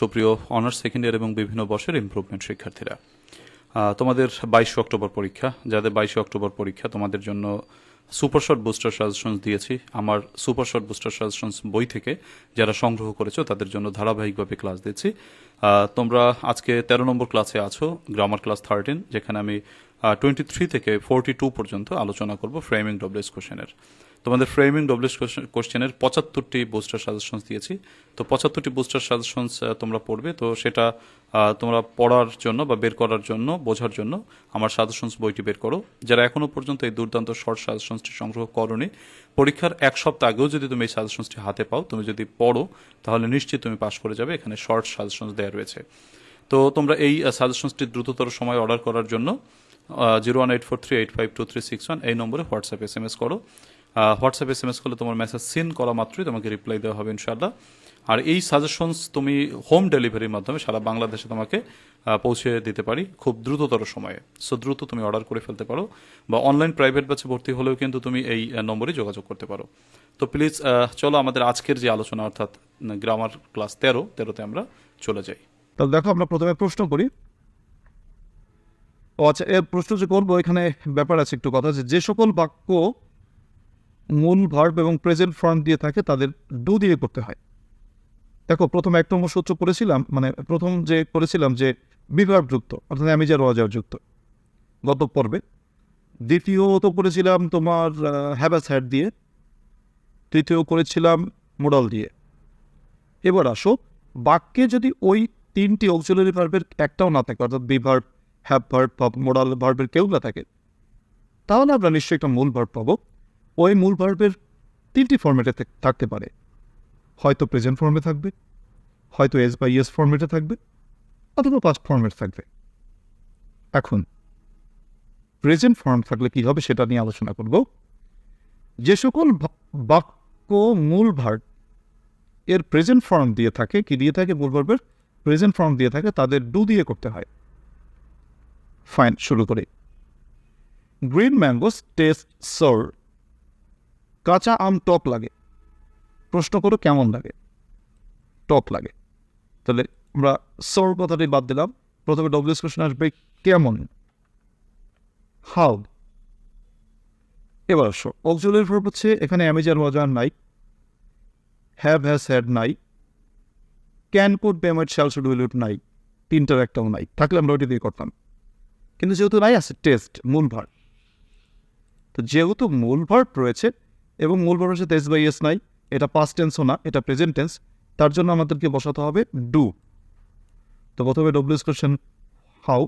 সুপ্রিয় honours second year এবং বিভিন্ন বর্ষের ইমপ্রুভমেন্ট শিক্ষার্থীরা। তোমাদের বাইশে অক্টোবর পরীক্ষা, যাদের বাইশে অক্টোবর পরীক্ষা, তোমাদের জন্য সুপার শর্ট বুস্টার সাজেশনস দিয়েছি। আমার সুপার শর্ট বুস্টার সাজেশনস বই থেকে যারা সংগ্রহ করেছ, তাদের জন্য ধারাবাহিকভাবে ক্লাস দিচ্ছি। তোমরা আজকে তেরো নম্বর ক্লাসে আছো গ্রামার ক্লাস থার্টিন যেখানে আমি টোয়েন্টি থ্রি থেকে ফোরটি টু পর্যন্ত আলোচনা করব ফ্রেমিং ডব্লিউএস কোশ্চেনের তোমাদের ফ্রেমিং ডব্লিউএস কোশ্চেনের পঁচাত্তরটি বুস্টার সাজেশনস দিয়েছি। তো পঁচাত্তরটি বুস্টার সাজেশনস তোমরা পড়বে। তো সেটা তোমরা পড়ার জন্য বা বের করার জন্য, বোঝার জন্য আমার সাজেশনস বইটি বের করো। যারা এখনও পর্যন্ত এই দুর্দান্ত শর্ট সাজেশনসটি সংগ্রহ করনি, পরীক্ষার এক সপ্তাহ আগেও যদি তুমি এই সাজেশনসটি হাতে পাও, তুমি যদি পড়ো, তাহলে নিশ্চিত তুমি পাশ করে যাবে। এখানে শর্ট সাজেশনস দেওয়া রয়েছে। তো তোমরা এই সাজেশনসটি দ্রুততর সময় অর্ডার করার জন্য zero one eight four three eight five two three six one এই নম্বরে হোয়াটসঅ্যাপ এস এম এস করো। হোয়াটসঅ্যাপ এস এম এস করলে তোমার মেসেজ সিন করা মাত্রই তোমাকে রিপ্লাই দেওয়া হবে ইনশাআল্লাহ। আর এই সাজেশনস তুমি হোম ডেলিভারির মাধ্যমে সারা বাংলাদেশে তোমাকে পৌঁছে দিতে পারি খুব দ্রুততর সময়ে। সো দ্রুত তুমি অর্ডার করে ফেলতে পারো বা অনলাইন প্রাইভেট ব্যাচে ভর্তি হলেও কিন্তু তুমি এই নম্বরে যোগাযোগ করতে পারো। তো প্লিজ চলো আমাদের আজকের যে আলোচনা অর্থাৎ গ্রামার ক্লাস তেরো, তেরোতে আমরা চলে যাই। তাহলে দেখো আমরা প্রথমে প্রশ্ন করি। ও আচ্ছা এর প্রশ্ন যে করব, এখানে ব্যাপার আছে একটু কথা যে সকল বাক্য মূল ভার্ব এবং প্রেজেন্ট ফর্ম দিয়ে থাকে, তাদের ডু দিয়ে করতে হয়। দেখো, প্রথম এক নম্বর সূত্র করেছিলাম মানে প্রথম যে করেছিলাম যে বিভার্ব যুক্ত অর্থাৎ রজার যুক্ত গত পর্বে। দ্বিতীয়ত করেছিলাম তোমার হ্যাবাস হ্যাড দিয়ে। তৃতীয় করেছিলাম মোডাল দিয়ে। এবার আসো, বাক্যে যদি ওই তিনটি অক্সিলারি ভার্বের একটাও না থাকে, অর্থাৎ বিভার্ব হ্যাভ ভার্ব মোডাল ভার্বের কেউ না থাকে, তাহলে আমরা নিশ্চয়ই একটা মূল ভার্ব পাবো। ওই মূল ভার্বের তিনটি ফর্মেটে থাকতে পারে। হয়তো প্রেজেন্ট ফর্মে থাকবে, হয়তো এস বাই এস ফর্মেটে থাকবে, অথবা পাস্ট ফর্মেট থাকবে। এখন প্রেজেন্ট ফর্ম থাকলে কি হবে সেটা নিয়ে আলোচনা করব। যে সকল বাক্য মূল ভার্ব এর প্রেজেন্ট ফর্ম দিয়ে থাকে, কি দিয়ে থাকে মূল ভার্বের প্রেজেন্ট ফর্ম দিয়ে থাকে, তাদের ডু দিয়ে করতে হয়। ফাইন শুরু করে। গ্রিন ম্যাঙ্গোস টেস্ট সর কাঁচা আম টক লাগে। প্রশ্ন করো কেমন লাগে? টক লাগে। তাহলে আমরা সর কথাটি বাদ দিলাম। প্রথমে ডব্লিউএস কোশ্চেন আসবে, কেমন? হাউ এবার আসো। অক্সিলারি ভার্ব হচ্ছে, এখানে am is are was were নাই হ্যাভ হ্যাজ হ্যাড নাই can could payment shall should will নাই, তিনটার একটাও নাই, থাকলে আমরা ওইটা দিয়ে করতাম। কিন্তু যেহেতু নাই, আছে টেস্ট মূল ভার তো যেহেতু মূল ভার্ব রয়েছে এবং মূল ভার্বের সাথে এস বাই এস নাই। এটা পাস্ট টেন্সও না, এটা প্রেজেন্ট টেন্স তার জন্য আমাদেরকে বসাতে হবে ডু তো প্রথমে WS question how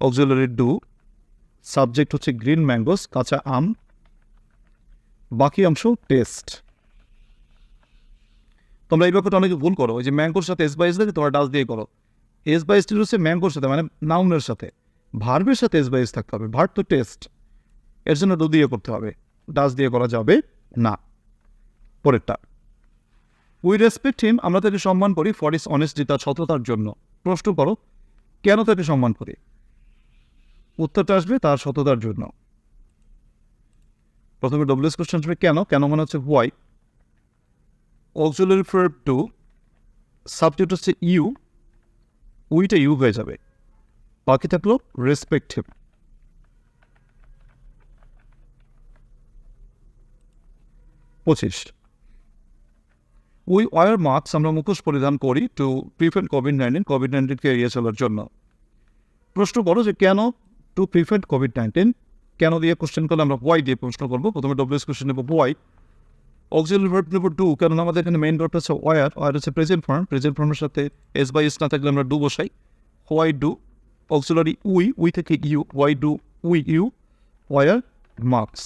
auxiliary do subject হচ্ছে গ্রিন ম্যাঙ্গোস কাঁচা আম। বাকি অংশ টেস্ট তোমরা এই ব্যাপারটা অনেকে ভুল করো যে ম্যাঙ্গোর সাথে এস বাইস লাগে তোমরা ডাস দিয়ে করো। এস বাই বাইস হচ্ছে ম্যাঙ্গোর সাথে মানে নাউনের সাথে। ভার্বের সাথে এস বাইস থাকতে হবে ভার্ব তো টেস্ট এর জন্য ডু দিয়ে করতে হবে। ডাস দিয়ে করা যাবে না। পরেরটা। উই রেসপেক্ট হিম আমরা তাকে সম্মান করি ফর ইস অনেস্টি তার সততার জন্য। প্রশ্ন করো, কেন তাকে সম্মান করি? উত্তরটা আসবে তার সততার জন্য। প্রথমে ডব্লিউএস কোশ্চেন আসবে, কেন? কেন মনে হচ্ছে why auxiliary verb to subject হচ্ছে ইউ উইটা ইউ হয়ে যাবে। বাকি থাকল রেসপেক্টিভ পঁচিশ। উই ওয়ার মাস্ক আমরা মুখোশ পরিধান করি to prevent COVID nineteen COVID নাইন্টিনকে এড়িয়ে চলার জন্য। প্রশ্ন করো যে কেন টু প্রিভেন্ট কোভিড নাইন্টিন কেন দিয়ে কোশ্চেন করলে আমরা ওয়াই দিয়ে প্রশ্ন করব? প্রথমে ডব্লিউএস কোশ্চেন নেব ওয়াই অক্সিলারি ভার্ব নেব ডু কারণ আমাদের এখানে মেইন ভার্বটা হচ্ছে ওয়ার ওয়ার হচ্ছে প্রেজেন্ট ফর্ম প্রেজেন্ট ফর্মের সাথে এস বাই এস না থাকলে আমরা ডু বসাই। Why do auxiliary we we থেকে you why do we you wear masks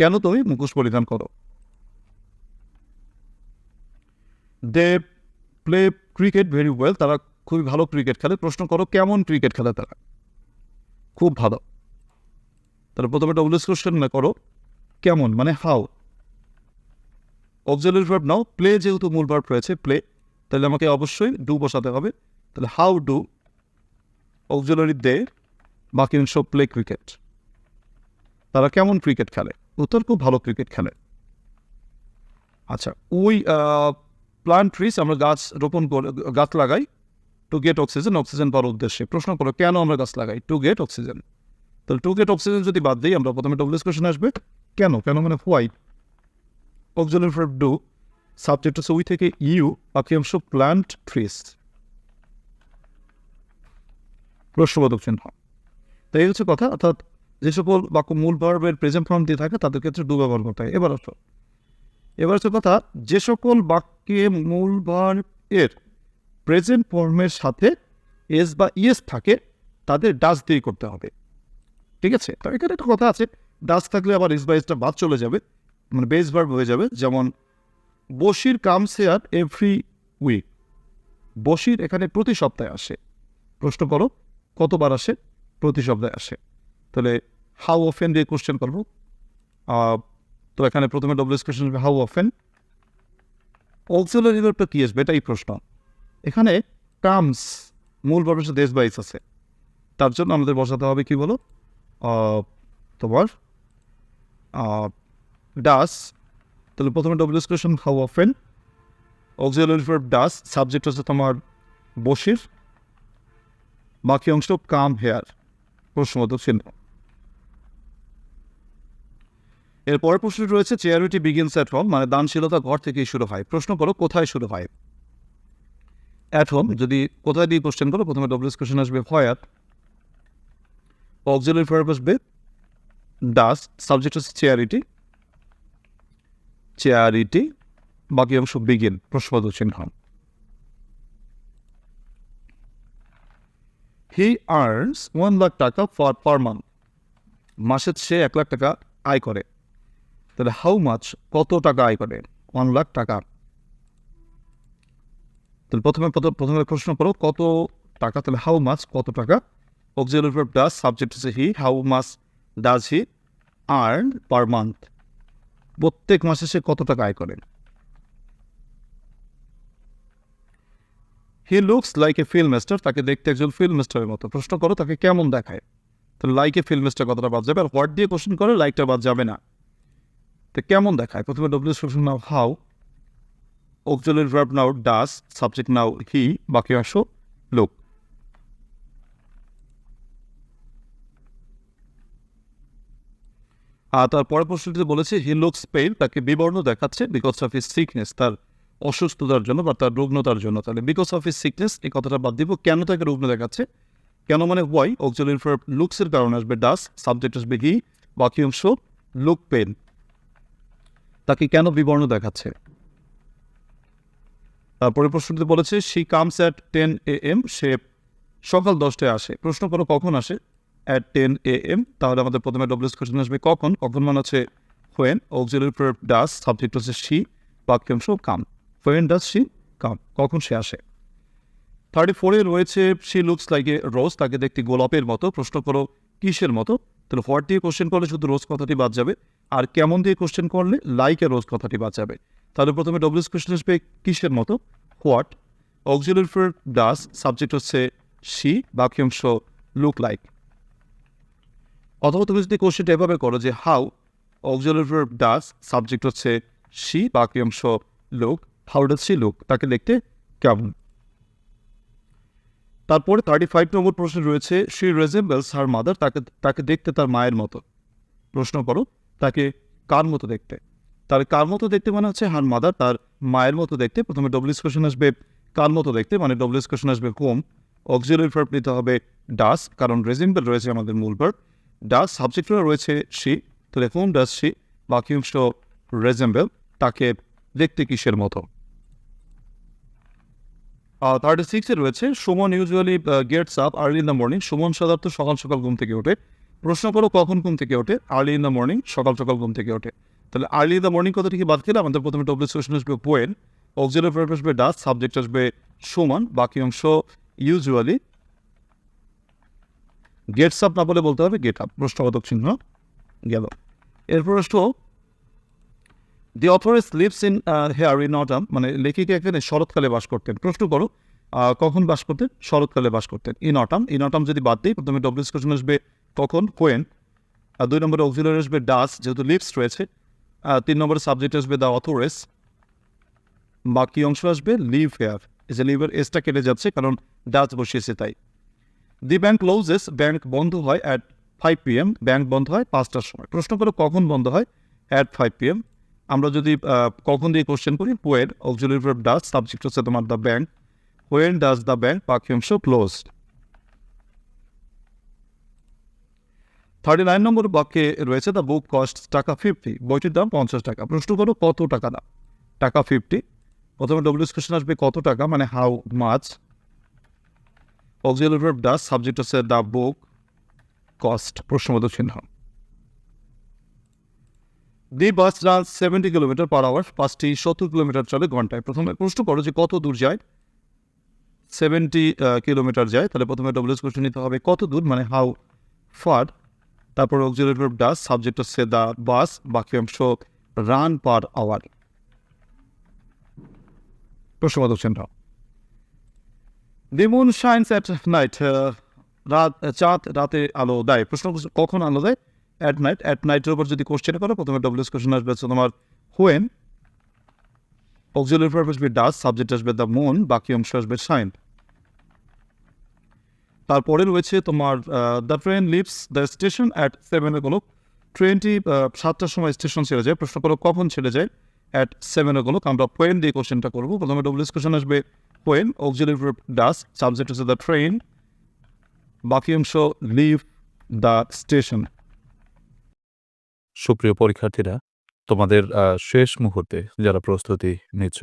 কেন তুমি মুখোশ পরিধান করো? They play cricket very well তারা খুবই ভালো ক্রিকেট খেলে। প্রশ্ন করো, কেমন ক্রিকেট খেলে তারা? খুব ভালো। তাহলে প্রথমে ডব্লিউএস কোশ্চেন না, করো, কেমন? মানে how observer verb now play যেহেতু মূল ভার্ব রয়েছে প্লে তাহলে আমাকে অবশ্যই ডু বসাতে হবে। তাহলে হাউ ডু অক্সিলারি দে বাকি অংশ প্লে ক্রিকেট তারা কেমন ক্রিকেট খেলে? উত্তর খুব ভালো ক্রিকেট খেলে। আচ্ছা উই প্লান্ট ট্রিস আমরা গাছ রোপণ করে, গাছ লাগাই টু গেট অক্সিজেন অক্সিজেন পাওয়ার উদ্দেশ্যে। প্রশ্ন করো, কেন আমরা গাছ লাগাই? টু গেট অক্সিজেন তাহলে টু গেট অক্সিজেন যদি বাদ দিই, আমরা প্রথমে ডব্লিউএস কোশ্চেন আসবে, কেন? কেন মানে why oxygen for do subject হচ্ছে উই থেকে ইউ বাক্যাংশ প্লান্ট ট্রিস প্রশ্নবোধক চিহ্ন। তো এই হচ্ছে কথা, অর্থাৎ যে সকল বাক্য মূল ভার্বের প্রেজেন্ট ফর্ম দিয়ে থাকে, তাদের ক্ষেত্রে ডু ব্যবহার করতে হয়। এবার আসো। এবার হচ্ছে কথা, যে সকল বাক্যে মূল ভার্ব এর প্রেজেন্ট ফর্মের সাথে এস বা ইএস থাকে, তাদের ডাস দিয়ে করতে হবে। ঠিক আছে? তো এখানে একটা কথা আছে ডাস থাকলে আবার এস বা এসটা বাদ চলে যাবে মানে বেস ভার্ব হয়ে যাবে। যেমন, Basir comes here every week Basir এখানে প্রতি সপ্তাহে আসে। প্রশ্ন করো, কতবার আসে? প্রতি সপ্তাহে আসে। তাহলে হাউ অফেন দিয়ে কোশ্চেন করব? তো এখানে প্রথমে ডব্লিউএস কোশ্চেন হবে হাউ অফেন অক্সিলারি ভার্বটা কী আসবে? এটাই প্রশ্ন। এখানে কামস মূল ভার্বের দেশ বাইস আছে। তার জন্য আমাদের বসাতে হবে কি বলো? তোমার ডাস তাহলে প্রথমে WS question how often auxiliary verb does subject হচ্ছে তোমার বসির। বাকি অংশ কাম হেয়ার প্রশ্নবোধক চিহ্ন। এর পরের প্রশ্ন রয়েছে চেয়ারিটি বিগিনস অ্যাট হোম মানে দানশীলতা ঘর থেকেই শুরু হয়। প্রশ্ন করো, কোথায় শুরু হয়? অ্যাট হোম যদি কোথায় দিয়ে কোশ্চেন করো, প্রথমে ডব্লিউএস কোশ্চেন আসবে হোয়ার অক্সিলারি ভার্ব আসবে ডাস সাবজেক্ট হচ্ছে চেয়ারিটি চেয়ারিটি বাকি অংশ বিগিন প্রশ্নবোধক চিহ্ন। হি আর্নস ওয়ান লাখ টাকা ফর পার মান্থ মাসে সে এক লাখ টাকা আয় করে। তাহলে হাউ মাছ কত টাকা আয় করে? ওয়ান লাখ টাকা। তাহলে প্রথমে প্রথমে প্রশ্ন করো, কত টাকা? তাহলে হাউ মাছ কত টাকা? অক্সিলারি ভার্ব সাবজেক্ট হচ্ছে he how much does he earn per month প্রত্যেক মাসে সে কত টাকা আয় করে? He looks like a film star তাকে দেখতে একজন ফিল্ম স্টারের মতো। প্রশ্ন করো, তাকে কেমন দেখায়? তো লাইক এ ফিল্ম স্টার কতটা বাদ যাবে, আর হোয়াট দিয়ে কোশ্চেন করে লাইকটা বাদ যাবে না। তো কেমন দেখায়? প্রথমে W question now how auxiliary verb now does subject now he বাকি অংশ লোক আর তার পরের প্রশ্নটিতে বলেছে হি লুকস পেইন তাকে বিবর্ণ দেখাচ্ছে বিকজ অফ হিস সিকনেস তার অসুস্থতার জন্য বা তার রুগ্নতার জন্য। তাহলে বিকজ অফ হিস সিকনেস এই কথাটা বাদ দিব, কেন তাকে রুগ্ন দেখাচ্ছে? কেন মানে ওয়াই অক্সিলারি ভার্ব লুকসের কারণে আসবে ডাস সাবজেক্ট আসবে হি বাকি অংশ লুক পেন তাকে কেন বিবর্ণ দেখাচ্ছে? তারপরে প্রশ্নটিতে বলেছে she comes at ten A M সে সকাল দশটায় আসে। প্রশ্ন করো কখন আসে? অ্যাট টেন এ এম তাহলে আমাদের প্রথমে ডব্লিউএস কোশ্চেন আসবে কখন? কখন মানে হচ্ছে when auxiliary verb does subject হচ্ছে শি বাক্যাংশ come when does she come কখন সে আসে? থার্টি ফোরে রয়েছে she looks like a rose তাকে দেখতে গোলাপের মতো। প্রশ্ন করো, কিসের মতো? তাহলে হোয়াট দিয়ে কোশ্চেন করলে শুধু রোজ কথাটি বাদ যাবে। আর কেমন দিয়ে কোশ্চেন করলে লাইক রোজ কথাটি বাঁচাবে। তাহলে প্রথমে ডব্লিউস কোশ্চেন আসবে, কিসের মতো? হোয়াট অক্সিলারি ডাস সাবজেক্ট হচ্ছে শি বাক্যাংশ লুক লাইক অথবা তুমি যদি কোশ্চেনটা এভাবে করো যে হাউ অক্সিলারি ডাস সাবজেক্ট হচ্ছে শি বাক্যাংশ look how does she look তাকে দেখতে কেমন? তারপরে থার্টি ফাইভ নম্বর প্রশ্ন রয়েছে শি রেজেম্বলস হার মাদার তাকে তাকে দেখতে তার মায়ের মতো। প্রশ্ন করো তাকে কার মতো দেখতে? তার কার মতো দেখতে মানে হচ্ছে হার মাদার, তার মায়ের মতো দেখতে প্রথমে ডব্লিউস কোশ্চেন আসবে কার মতো দেখতে? মানে ডব্লিউস কোশ্চেন আসবে হোম অক্সিলারি নিতে হবে ডাস কারণ রেজেম্বল রয়েছে আমাদের মূল ভার্ব ডাস সাবজেক্টরা রয়েছে শি তাহলে হোম ডাস শি বাকি অংশ রেজেম্বল তাকে দেখতে কিসের মতো? থার্টি সিক্সে রয়েছে, Suman usually gets up early in the morning Suman সাধারণত সকাল সকাল ঘুম থেকে ওঠে। প্রশ্ন করো কখন ঘুম থেকে ওঠে? আর্লি ইন দ্য মর্নিং সকাল সকাল ঘুম থেকে ওঠে। তাহলে আর্লি ইন দ্য মর্নিং কথা কি বাদ খেলে আমাদের প্রথমে ডব্লিউ কোশ্চেন আসবে পোয়েন অক্সিলারি ভার্ব আসবে ডাস সাবজেক্ট আসবে সুমন, বাকি অংশ ইউজুয়ালি গেটস আপ না বলে বলতে হবে গেট আপ প্রশ্নবোধক চিহ্ন গেল। এরপর আসলো the authoress lives in here in autumn মানে লেখিকা এখানে শরৎকালে বাস করতেন। প্রশ্ন করো কখন বাস করতেন? শরৎকালে বাস করতেন। ইন অটাম ইন অটাম যদি বাদ দিই, প্রথমে ডব্লিউস কোশ্চেন আসবে কখন কোয়েন আর দুই নম্বরে অক্সিলারি আসবে ডাস, যেহেতু লিভস রয়েছে তিন নম্বরে সাবজেক্ট আসবে দ্য অথরেস, বাকি অংশ আসবে লিভ হেয়ার। এই যে লিভের এসটা কেটে যাচ্ছে, কারণ ডাচ বসিয়েছে তাই। দি ব্যাংক ক্লোজেস, ব্যাংক বন্ধ হয় at five P M bank বন্ধ হয় পাঁচটার সময়। প্রশ্ন করো কখন বন্ধ হয়? অ্যাট ফাইভ পি এম আমরা যদি কখন দিয়ে কোশ্চেন করি? ওয়েন অক্সিলারি ডাস সাবজেক্ট হচ্ছে তোমার the bank. When does the bank, বাকি অংশ ক্লোজড থার্টি নাইন নম্বর বাক্যে রয়েছে দ্য বুক কস্ট টাকা ফিফটি বইটির দাম পঞ্চাশ টাকা। প্রশ্ন করো, কত টাকা দাম? টাকা ফিফটি প্রথমে ডব্লিউএস কোশ্চেন আসবে কত টাকা মানে how much auxiliary does subject হচ্ছে দ্য বুক কস্ট প্রশ্নবোধক চিহ্ন। The bus run seventy kilometre per hour পাঁচটি সত্তর কিলোমিটার চলে ঘন্টায়। প্রথমে প্রশ্ন করো যে কত দূর যায়? সেভেন্টি কিলোমিটার যায়, তাহলে প্রথমে ডব্লিউএস কোশ্চেন নিতে হবে কত দূর মানে হাউ ফার তারপর অক্সিলারি ভার্ব ডাস সাবজেক্ট হচ্ছে দ্য বাস বাকি অংশ রান পার আওয়ার প্রশ্নবোধক চিহ্ন। The moon shines at night রাত চাঁদ রাতে আলো দেয়। প্রশ্ন কখন আলো দেয়? অ্যাট নাইট অ্যাট নাইটের উপর যদি কোশ্চেন করো, প্রথমে ডব্লিউএস কোশ্চেন আসবে হচ্ছে তোমার হোয়েন অক্সিলারি ভার্ব আসবে ডাস সাবজেক্ট আসবে দ্য মুন বাকি অংশ আসবে শাইন তারপরে রয়েছে তোমার the train leaves the station at seven o'clock ট্রেনটি সাতটার সময় স্টেশন ছেড়ে যায়। প্রশ্ন করো কখন ছেড়ে যায়? অ্যাট সেভেন ও ক্লক আমরা পোয়েন দিয়ে কোশ্চেনটা করব। প্রথমে ডব্লিউএস কোশ্চেন আসবে when auxiliary verb does subject হচ্ছে দ্য ট্রেন বাকি অংশ লিভ দ্য স্টেশন সুপ্রিয় পরীক্ষার্থীরা, তোমাদের শেষ মুহূর্তে যারা প্রস্তুতি নিচ্ছ,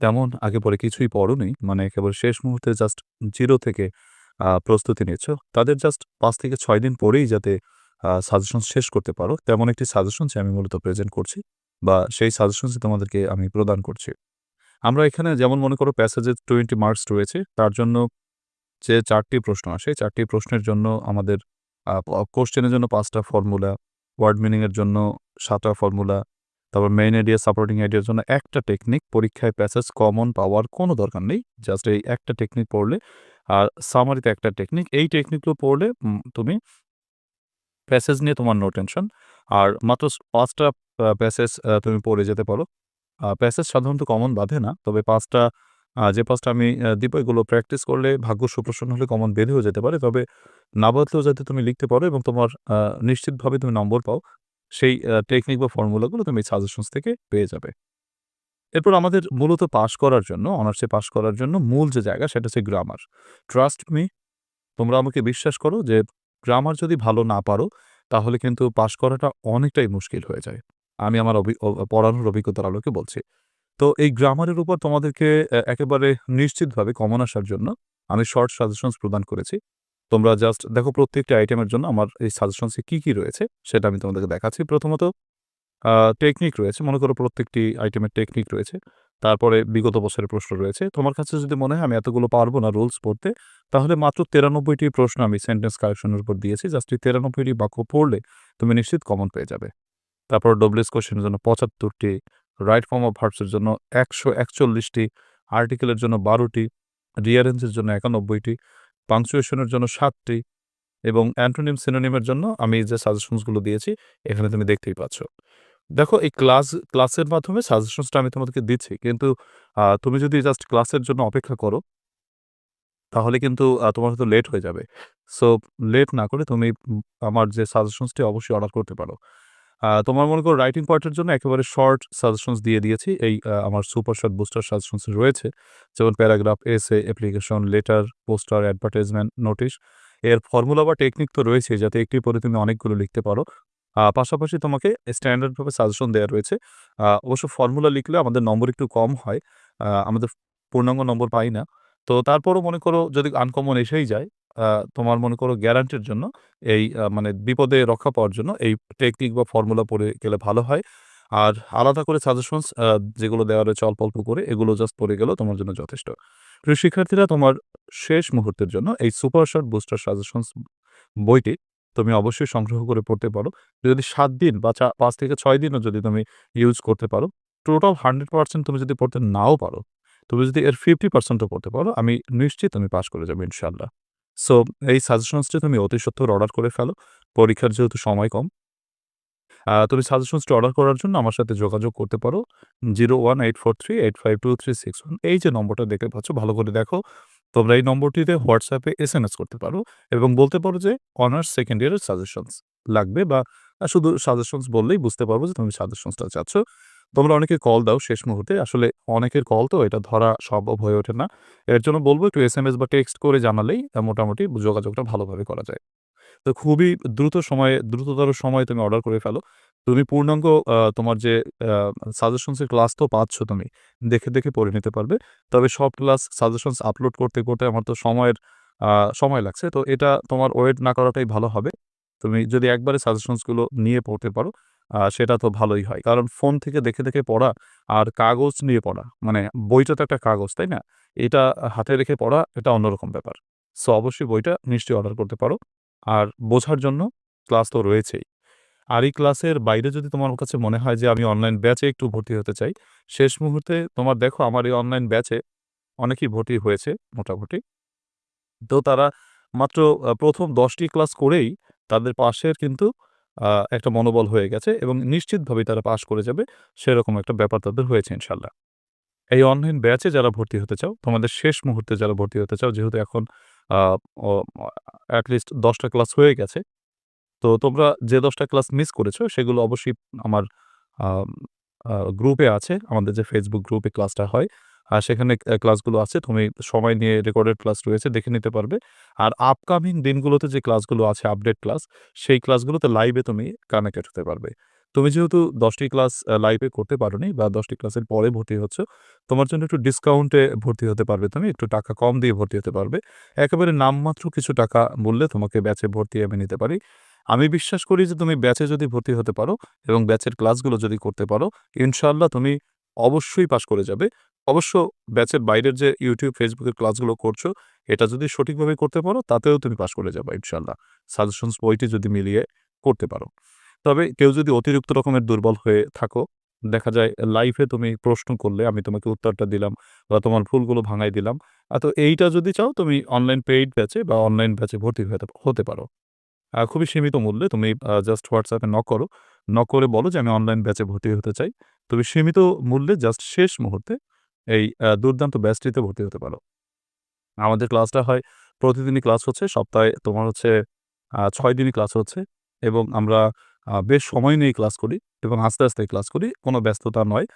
তেমন আগে পরে কিছুই পড়োনি মানে কেবল শেষ মুহূর্তে জাস্ট জিরো থেকে প্রস্তুতি নিচ্ছ। তাদের জাস্ট পাঁচ থেকে ছয় দিন পরেই যাতে সাজেশন শেষ করতে পারো। তেমন একটি সাজেশন আমি মূলত প্রেজেন্ট করছি বা সেই সাজেশন তোমাদেরকে আমি প্রদান করছি। আমরা এখানে যেমন মনে করো প্যাসেজে টোয়েন্টি মার্কস রয়েছে, তার জন্য যে চারটি প্রশ্ন আসে চারটি প্রশ্নের জন্য আমাদের কোশ্চেনের জন্য পাঁচটা ফর্মুলা ওয়ার্ড মিনিংয়ের জন্য সাতটা ফর্মুলা তারপর মেইন আইডিয়া সাপোর্টিং আইডিয়ার জন্য একটা টেকনিক পরীক্ষায় প্যাসেজ কমন পাওয়ার কোনো দরকার নেই। জাস্ট এই একটা টেকনিক পড়লে আর সামারিতে একটা টেকনিক এই টেকনিকগুলো পড়লে তুমি প্যাসেজ নিয়ে তোমার নো টেনশন আর মাত্র পাঁচটা প্যাসেজ তুমি পড়ে যেতে পারো। প্যাসেজ সাধারণত কমন বাঁধে না, তবে পাঁচটা যে পাঁচটা আমি দিব, এগুলো প্র্যাকটিস করলে ভাগ্য সুপ্রসন্ন হলে কমন বেঁধেও যেতে পারে, তবে না বাঁধলেও যাতে তুমি লিখতে পারো এবং তোমার নিশ্চিতভাবে তুমি নম্বর পাও, সেই টেকনিক বা ফর্মুলাগুলো তুমি সাজেশনস থেকে পেয়ে যাবে। এরপর আমাদের মূলত পাশ করার জন্য, অনার্সে পাশ করার জন্য মূল যে জায়গা সেটা হচ্ছে গ্রামার ট্রাস্ট মি তোমরা আমাকে বিশ্বাস করো যে গ্রামার যদি ভালো না পারো, তাহলে কিন্তু পাশ করাটা অনেকটাই মুশকিল হয়ে যায়। আমি আমার পড়ানোর অভিজ্ঞতার আলোকে বলছি। তো এই গ্রামারের উপর তোমাদেরকে একেবারে নিশ্চিতভাবে কমন আসার জন্য আমি শর্ট সাজেশনস প্রদান করেছি। তোমরা জাস্ট দেখো প্রত্যেকটা আইটেমের জন্য আমার এই সাজেশনসে কি কি রয়েছে, সেটা আমি তোমাদেরকে দেখাচ্ছি প্রথমত। টেকনিক রয়েছে। মনে করো প্রত্যেকটি আইটেমের টেকনিক রয়েছে। তারপরে বিগত বছরের প্রশ্ন রয়েছে। তোমার কাছে যদি মনে হয় আমি এতগুলো পারব না রুলস পড়তে, তাহলে মাত্র তেরানব্বইটি প্রশ্ন আমি সেন্টেন্স কারেকশনের উপর দিয়েছি। জাস্ট এই তেরানব্বইটি বাক্য পড়লে তুমি নিশ্চিত কমন পেয়ে যাবে। তারপর ডব্লিউএস কোশ্চেনের জন্য পঁচাত্তরটি রাইট ফর্ম অফ ভার্বসের জন্য একশো একচল্লিশটি আর্টিকেলের জন্য বারোটি রিয়ারেন্সের জন্য একানব্বইটি পাংচুয়েশনের জন্য সাতটি এবং অ্যান্টোনিম সিনোনিমের জন্য আমি যে সাজেশনসগুলো দিয়েছি, এখানে তুমি দেখতেই পাচ্ছ। দেখো, এই ক্লাস, ক্লাসের মাধ্যমে সাজেশনসটা আমি তোমাদেরকে দিচ্ছি, কিন্তু তুমি যদি জাস্ট ক্লাসের জন্য অপেক্ষা করো, তাহলে কিন্তু তোমার হয়তো লেট হয়ে যাবে। সো, লেট না করে তুমি আমার যে সাজেশনসটি অবশ্যই অর্ডার করতে পারো। তোমার মনে করো রাইটিং পার্টের জন্য একেবারে শর্ট সাজেশনস দিয়ে দিয়েছি, এই আমার সুপার শর্ট বুস্টার সাজেশনস রয়েছে। যেমন paragraph, essay, application, letter, poster, advertisement, notice এর ফর্মুলা বা টেকনিক তো রয়েছে, যাতে একটি পরে তুমি অনেকগুলো লিখতে পারো। পাশাপাশি তোমাকে স্ট্যান্ডার্ডভাবে সাজেশন দেওয়া রয়েছে। অবশ্য ফর্মুলা লিখলে আমাদের নম্বর একটু কম হয় আমাদের পূর্ণাঙ্গ নম্বর পাই না। তো তারপরও মনে করো যদি আনকমন এসেই যায় তোমার মনে করো গ্যারান্টির জন্য এই মানে বিপদে রক্ষা পাওয়ার জন্য এই টেকনিক বা ফর্মুলা পড়ে গেলে ভালো হয়। আর আলাদা করে সাজেশনস যেগুলো দেওয়া রয়েছে অল্প অল্প করে, এগুলো জাস্ট পড়ে গেলেও তোমার জন্য যথেষ্ট। প্রিয় শিক্ষার্থীরা, তোমার শেষ মুহূর্তের জন্য এই সুপার শর্ট বুস্টার সাজেশনস বইটি তুমি অবশ্যই সংগ্রহ করে পড়তে পারো। যদি সাত দিন বা পাঁচ থেকে ছয় দিনও যদি তুমি ইউজ করতে পারো টোটাল হান্ড্রেড পার্সেন্ট তুমি যদি পড়তে নাও পারো, তুমি যদি এর ফিফটি পার্সেন্টও পড়তে পারো, আমি নিশ্চিত তুমি পাস করে যাবে ইনশাল্লাহ সো এই সাজেশনসটি তুমি অতি সত্তর অর্ডার করে ফেলো। পরীক্ষার যেহেতু সময় কম তুমি সাজেশনসটি অর্ডার করার জন্য আমার সাথে যোগাযোগ করতে পারো। Zero one eight four three eight five two three six one এই যে নম্বরটা দেখতে পাচ্ছ, ভালো করে দেখো। তোমরা এই নম্বরটিতে হোয়াটসঅ্যাপে এস এম এস করতে পারো এবং বলতে পারো যে অনার্স সেকেন্ড ইয়ারের সাজেশনস লাগবে বা শুধু সাজেশনস বললেই বুঝতে পারব যে তুমি সাজেশনসটা চাচ্ছ। তোমরা অনেকে কল দাও শেষ মুহূর্তে, আসলে অনেকের কল তো এটা ধরা সম্ভব হয়ে ওঠে না। এর জন্য বলব একটু এস এম এস বা টেক্সট করে জানালেই মোটামুটি যোগাযোগটা ভালোভাবে করা যায়। তো খুবই দ্রুত সময়ে, দ্রুততর সময়ে তুমি অর্ডার করে ফেলো। তুমি পূর্ণাঙ্গ তোমার যে সাজেশনসের ক্লাস তো পাচ্ছ তুমি, দেখে দেখে পড়ে নিতে পারবে। তবে সব ক্লাস সাজেশনস আপলোড করতে করতে আমার তো সময়ের সময় লাগছে। তো এটা তোমার ওয়েট না করাটাই ভালো হবে। তুমি যদি একবারে সাজেশনসগুলো নিয়ে পড়তে পারো সেটা তো ভালোই হয়। কারণ ফোন থেকে দেখে দেখে পড়া আর কাগজ নিয়ে পড়া মানে বইটা তো একটা কাগজ, তাই না? এটা হাতে রেখে পড়া, এটা অন্যরকম ব্যাপার। সো অবশ্যই বইটা নিশ্চয়ই অর্ডার করতে পারো। আর বোঝার জন্য ক্লাস তো রয়েছেই। আর এই ক্লাসের বাইরে যদি তোমার কাছে মনে হয় যে আমি অনলাইন ব্যাচে একটু ভর্তি হতে চাই, শেষ মুহূর্তে তোমার দেখো আমার এই অনলাইন ব্যাচে অনেকেই ভর্তি হয়েছে মোটামুটি। তো তারা মাত্র প্রথম দশটি ক্লাস করেই তাদের পাশের কিন্তু একটা মনোবল হয়ে গেছে এবং নিশ্চিতভাবেই তারা পাশ করে যাবে, সেরকম একটা ব্যাপার তাদের হয়েছে ইনশাল্লাহ। এই অনলাইন ব্যাচে যারা ভর্তি হতে চাও, তোমাদের শেষ মুহূর্তে যারা ভর্তি হতে চাও, যেহেতু এখন অ্যাটলিস্ট দশটা ক্লাস হয়ে গেছে। তো তোমরা যে দশটা ক্লাস মিস করেছ, সেগুলো অবশ্যই আমার গ্রুপে আছে। আমাদের যে ফেসবুক গ্রুপে ক্লাসটা হয়, আর সেখানে ক্লাসগুলো আছে। তুমি সময় নিয়ে রেকর্ডেড ক্লাস রয়েছে, দেখে নিতে পারবে। আর আপকামিং দিনগুলোতে যে ক্লাসগুলো আছে আপডেট ক্লাস সেই ক্লাসগুলোতে লাইভে তুমি কানেক্টেড হতে পারবে। তুমি যেহেতু দশটি ক্লাস লাইভে করতে পারোনি বা দশটি ক্লাসের পরে ভর্তি হচ্ছ, তোমার জন্য একটু ডিসকাউন্টে ভর্তি হতে পারবে তুমি, একটু টাকা কম দিয়ে ভর্তি হতে পারবে। একেবারে নামমাত্র কিছু টাকা মূল্যে তোমাকে ব্যাচে ভর্তি আমি নিতে পারি। আমি বিশ্বাস করি যে তুমি ব্যাচে যদি ভর্তি হতে পারো এবং ব্যাচের ক্লাসগুলো যদি করতে পারো ইনশাল্লাহ তুমি অবশ্যই পাশ করে যাবে। অবশ্য ব্যাচের বাইরের যে ইউটিউব ফেসবুকের ক্লাসগুলো করছ, এটা যদি সঠিকভাবে করতে পারো, তাতেও তুমি পাশ করে যাবে ইনশাল্লাহ সাজেশনস বইটি যদি মিলিয়ে করতে পারো। তবে কেউ যদি অতিরিক্ত রকমের দুর্বল হয়ে থাকো, দেখা যায় লাইফে তুমি প্রশ্ন করলে, আমি তোমাকে উত্তরটা দিলাম বা তোমার ভুলগুলো ভাঙাই দিলাম। তো এইটা যদি চাও, তুমি অনলাইন পেইড ব্যাচে বা অনলাইন ব্যাচে ভর্তি হতে পারো। খুবই সীমিত মূল্যে তুমি জাস্ট হোয়াটসঅ্যাপে নক করো। নক করে বলো যে, আমি অনলাইন ব্যাচে ভর্তি হতে চাই। তুমি সীমিত মূল্যে জাস্ট শেষ মুহূর্তে এই দুর্দান্ত ব্যাচটিতে ভর্তি হতে পারো। আমাদের ক্লাসটা হয়, প্রতিদিনই ক্লাস হচ্ছে, সপ্তাহে তোমার হচ্ছে ছয় দিনই ক্লাস হচ্ছে এবং আমরা বেশ সময় নিয়ে ক্লাস করি এবং আস্তে আস্তে ক্লাস করি, কোনো ব্যস্ততা নয়।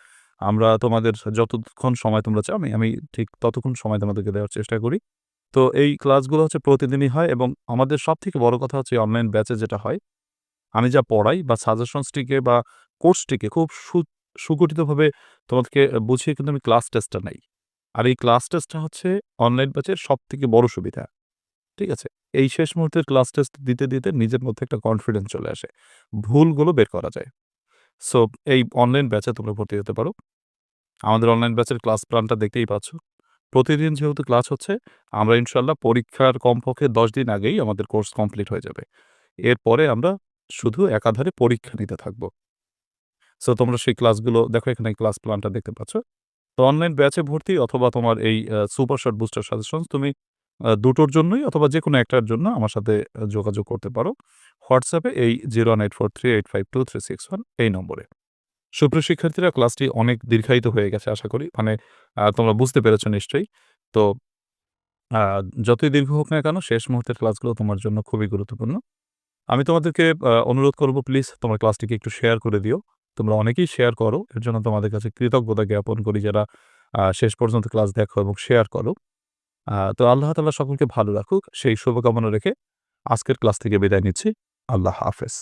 আমরা তোমাদের যতক্ষণ সময় তোমরা চাও, আমি আমি ঠিক ততক্ষণ সময় তোমাদেরকে দেওয়ার চেষ্টা করি। তো এই ক্লাসগুলো হচ্ছে প্রতিদিনই হয় এবং আমাদের সব থেকে বড় কথা হচ্ছে অনলাইন ব্যাচে যেটা হয়, আমি যা পড়াই বা সাজেশনসটিকে বা কোর্সটিকে খুব সু, সুগঠিতভাবে তোমাদেরকে বুঝিয়ে কিন্তু আমি ক্লাস টেস্টটা নেই। আর এই ক্লাস টেস্টটা হচ্ছে অনলাইন ব্যাচের সব থেকে বড় সুবিধা। ঠিক আছে? এই শেষ মুহূর্তের ক্লাস টেস্ট দিতে দিতে নিজের মধ্যে একটা কনফিডেন্স চলে আসে। ভুলগুলো বের করা যায়। সো এই অনলাইন ব্যাচে তোমরা ভর্তি হতে পারো। আমাদের অনলাইন ব্যাচের ক্লাস প্ল্যানটা দেখতেই পাচ্ছ। প্রতিদিন যেহেতু ক্লাস হচ্ছে, আমরা ইনশাল্লাহ পরীক্ষার কমপক্ষে দশ দিন আগেই আমাদের কোর্স কমপ্লিট হয়ে যাবে। এরপরে আমরা শুধু একাধারে পরীক্ষা নিতে থাকব। সো তোমরা সেই ক্লাসগুলো দেখো এখানে ক্লাস প্ল্যানটা দেখতে পাচ্ছ। তো অনলাইন ব্যাচে ভর্তি অথবা তোমার এই সুপার শর্ট বুস্টার সাজেশন তুমি দুটোর জন্যই অথবা যে কোনো একটার জন্য আমার সাথে যোগাযোগ করতে পারো। হোয়াটসঅ্যাপে এই zero eight four three eight five two three six one এই নম্বরে। সুপ্রিয় শিক্ষার্থীরা, ক্লাসটি অনেক দীর্ঘায়িত হয়ে গেছে, আশা করি। মানে তোমরা বুঝতে পেরেছ নিশ্চয়ই। তো যতই দীর্ঘ হোক না কেন, শেষ মুহূর্তের ক্লাসগুলো তোমার জন্য খুবই গুরুত্বপূর্ণ। আমি তোমাদেরকে অনুরোধ করব, প্লিজ তোমার ক্লাসটিকে একটু শেয়ার করে দিও। তোমরা অনেকেই শেয়ার করো, এর জন্য তোমাদের কাছে কৃতজ্ঞতা জ্ঞাপন করি যারা শেষ পর্যন্ত ক্লাস দেখো এবং শেয়ার করো। তো আল্লাহ তালা সকলকে ভালো রাখুক। সেই শুভকামনা রেখে আজকের ক্লাস থেকে বিদায় নিচ্ছি। আল্লাহ হাফেজ।